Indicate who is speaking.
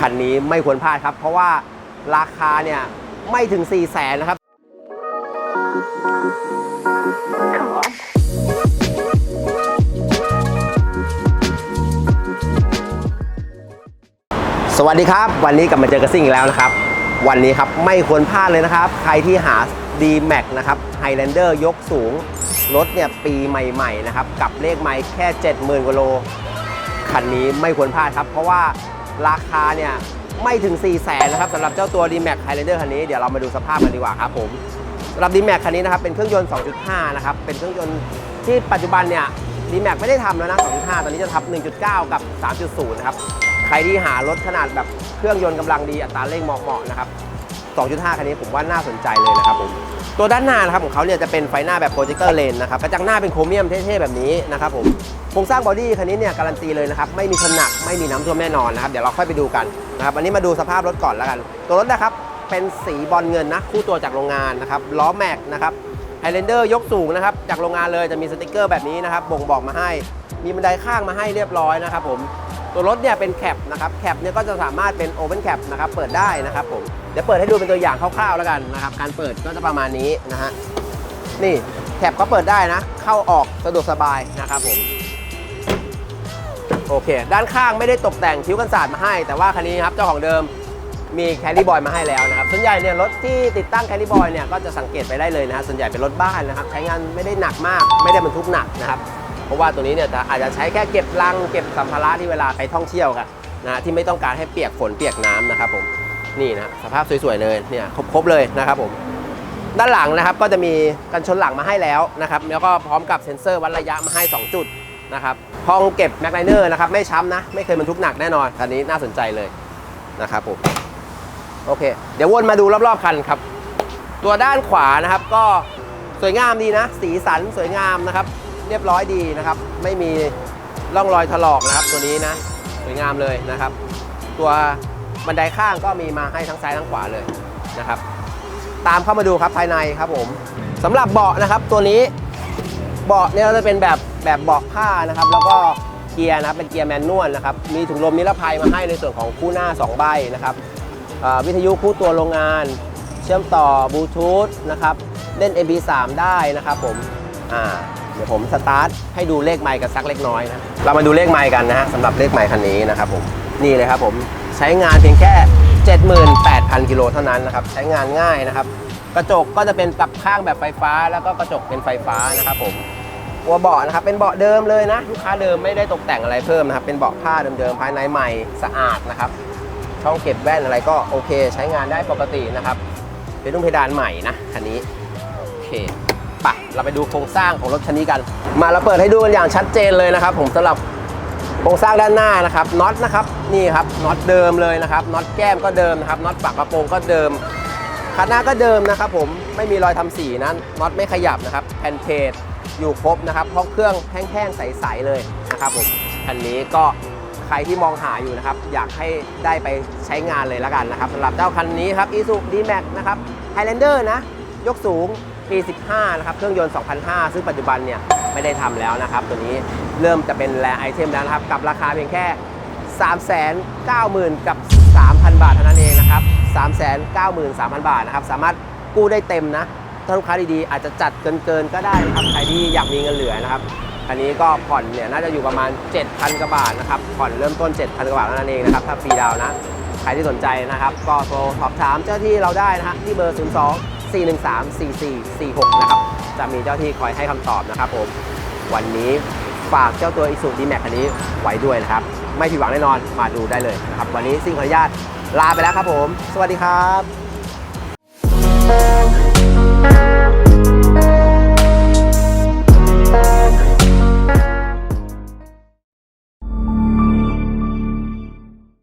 Speaker 1: คันนี้ไม่ควรพลาดครับ เพราะว่าราคาเนี่ยไม่ถึง 4 0 0แสนนะครับ สวัสดีครับ วันนี้กลับมาเจอกับซิ่งอีกแล้วนะครับ วันนี้ครับไม่ควรพลาดเลยนะครับ ใครที่หา d m a x นะครับ Highlander ยกสูง รถเนี่ยปีใหม่ ๆ นะครับ กับเลขไมล์แค่ 70,000กว่าโล คันนี้ไม่ควรพลาดครับ เพราะว่า ราคาเนี่ยไม่ถึง 4 0 0แสนนะครับสำหรับเจ้าตัว d m a x Highlander คันนี้เดี๋ยวเรามาดูสภาพกันดีกว่าครับผมสำหรับ d m a x คันนี้นะครับเป็นเครื่องยนต์ 2.5 นะครับ เป็นเครื่องยนต์ที่ปัจจุบันเนี่ย d m a x ไม่ได้ทำแล้วนะ 2.5 ตอนนี้จะทับ 1.9 กับ 3.0 นะครับ ใครที่หารถขนาดแบบเครื่องยนต์กำลังดีอัตราเร่งเหมาะๆนะครับ 2.5 คันนี้ผมว่าน่าสนใจเลยนะครับผม ตัวด้านหน้านะครับของเขาเนี่ยจะเป็นไฟหน้าแบบโปรเจคเตอร์เลนนะครับกระจังหน้าเป็นโครเมียมเท่ๆแบบนี้นะครับผมโครงสร้างบอดี้คันนี้เนี่ยการันตีเลยนะครับไม่มีชนหนักไม่มีน้ำท่วมแน่นอนนะครับเดี๋ยวเราค่อยไปดูกันนะครับอันนี้มาดูสภาพรถก่อนแล้วกัน ตัวรถนะครับเป็นสีบอลเงินนะคู่ตัวจากโรงงานนะครับล้อแม็กนะครับไฮเลนเดอร์ยกสูงนะครับจากโรงงานเลยจะมีสติกเกอร์แบบนี้นะครับบ่งบอกมาให้ มีบันไดข้างมาให้เรียบร้อยนะครับผม ตัวรถเนี่ยเป็นแคปนะครับแคปเนี่ยก็จะสามารถเป็นโอเ n นแคปนะครับเปิดได้นะครับผมเดี๋ยวเปิดให้ดูเป็นตัวอย่างคร่าวๆแล้วกันนะครับการเปิดก็จะประมาณนี้นะฮะนี่แคปก็เปิดได้นะ เข้าออกสะดวกสบายนะครับผมโอเค ด้านข้างไม่ได้ตกแต่งคิ้วกันศาสตร์มาให้ แต่ว่าคันนี้ครับเจ้าของเดิมมีแคลรี่บอยมาให้แล้วนะครับส่วนใหญ่เนี่ยรถที่ติดตั้งแคลรี่บอยเนี่ยก็จะสังเกตไปได้เลยนะฮะส่วนใหญ่เป็นรถบ้านนะครับใช้งานไม่ได้หนักมาก ไม่ได้บรรทุกหนักนะครับ เพราะว่าตัวนี้เนี่ยอาจจะใช้แค่เก็บลังเก็บสัมภาระที่เวลาไปท่องเที่ยวกันนะที่ไม่ต้องการให้เปียกฝนเปียกน้ำนะครับผมนี่นะสภาพสวยๆเลยเนี่ยครบๆเลยนะครับผมด้านหลังนะครับก็จะมีกันชนหลังมาให้แล้วนะครับแล้วก็พร้อมกับเซ็นเซอร์วัดระยะมาให้ 2 จุดนะครับห้องเก็บแม็กไลเนอร์นะครับไม่ช้ำนะไม่เคยบรรทุกหนักแน่นอนคันนี้น่าสนใจเลยนะครับผมโอเค เดี๋ยววนมาดูรอบๆคันครับ ตัวด้านขวานะครับก็สวยงามดีนะ สีสันสวยงามนะครับ เรียบร้อยดีนะครับ ไม่มีร่องรอยถลอกนะครับ ตัวนี้นะสวยงามเลยนะครับ ตัวบันไดข้างก็มีมาให้ทั้งซ้ายทั้งขวาเลยนะครับ ตามเข้ามาดูครับภายในครับผมสำหรับเบาะนะครับตัวนี้เบาะเนี่ยจะเป็นแบบแบบเบาะผ้านะครับ แล้วก็เกียร์นะครับเป็นเกียร์แมนนวลนะครับมีถุงลมนิรภัยมาให้ในส่วนของคู่หน้า 2 ใบนะครับวิทยุคู่ตัวโรงงาน เชื่อมต่อบลูทูธนะครับเล่น MP3 ได้นะครับผมอ่า ดี๋ยวผมสตาร์ทให้ดูเลขไมค์กันสักเล็กน้อยนะเรามาดูเลขไมค์กันนะฮะสำหรับเลขไมค์คันนี้นะครับผมนี่เลยครับผมใช้งานเพียงแค่ 78,000 กิโลเท่านั้นนะครับใช้งานง่ายนะครับ กระจกก็จะเป็นปรับข้างแบบไฟฟ้า แล้วก็กระจกเป็นไฟฟ้านะครับผมตัวเบาะนะครับเป็นเบาะเดิมเลยนะลูกค้าเดิมไม่ได้ตกแต่งอะไรเพิ่มนะครับเป็นเบาะผ้าเดิมๆภายในใหม่สะอาดนะครับช่องเก็บแว่นอะไรก็โอเค ใช้งานได้ปกตินะครับเป็นรุ่นเพดานใหม่นะคันนี้โอเค ไปเราไปดูโครงสร้างของรถคันนี้กัน มาเราเปิดให้ดูกันอย่างชัดเจนเลยนะครับ ผมสำหรับโครงสร้างด้านหน้านะครับน็อตนะครับนี่ครับน็อตเดิมเลยนะครับน็อตแก้มก็เดิมนะครับน็อตปากกระโปรงก็เดิมคันหน้าก็เดิมนะครับผมไม่มีรอยทำสีนั้นน็อตไม่ขยับนะครับแผ่นเพจอยู่ครบนะครับห้องเครื่องแห้งๆใสๆเลยนะครับผมคันนี้ก็ใครที่มองหาอยู่นะครับ อยากให้ได้ไปใช้งานเลยล้วกันนะครับสำหรับเจ้าคันนี้ครับ Isuzu D-Max นะครับ Highlander นะ ยกสูง ปี 15 นะครับ เครื่องยนต์ 2005 ซึ่งปัจจุบันเนี่ยไม่ได้ทำแล้วนะครับ ตัวนี้เริ่มจะเป็นแรไอเทมแล้วนะครับ กับราคาเพียงแค่ 390,000 กับ 3,000 บาทเท่านั้นเองนะครับ 393,000 บาทนะครับ สามารถกู้ได้เต็มนะ ถ้าลูกค้าดีๆ อาจจะจัดเกินๆก็ได้นะครับ ใครที่อยากมีเงินเหลือนะครับคันนี้ก็ผ่อนเนี่ยน่าจะอยู่ประมาณ 7,000 กว่าบาทนะครับ ผ่อนเริ่มต้น 7,000 กว่าบาทเท่านั้นเองนะครับ ถ้าฟรีดาวน์นะใครที่สนใจนะครับ ก็โทรสอบถามเจ้าที่เราได้นะฮะที่เบอร์ 02 413 4446 นะครับ จะมีเจ้าที่คอยให้คำตอบนะครับผม วันนี้ฝากเจ้าตัว Isuzu D-Max คันนี้ไว้ด้วยนะครับ ไม่ผิดหวังแน่นอนมาดูได้เลยนะครับ วันนี้ซิ่งขออนุญาตลาไปแล้วครับผม สวัสดีครับ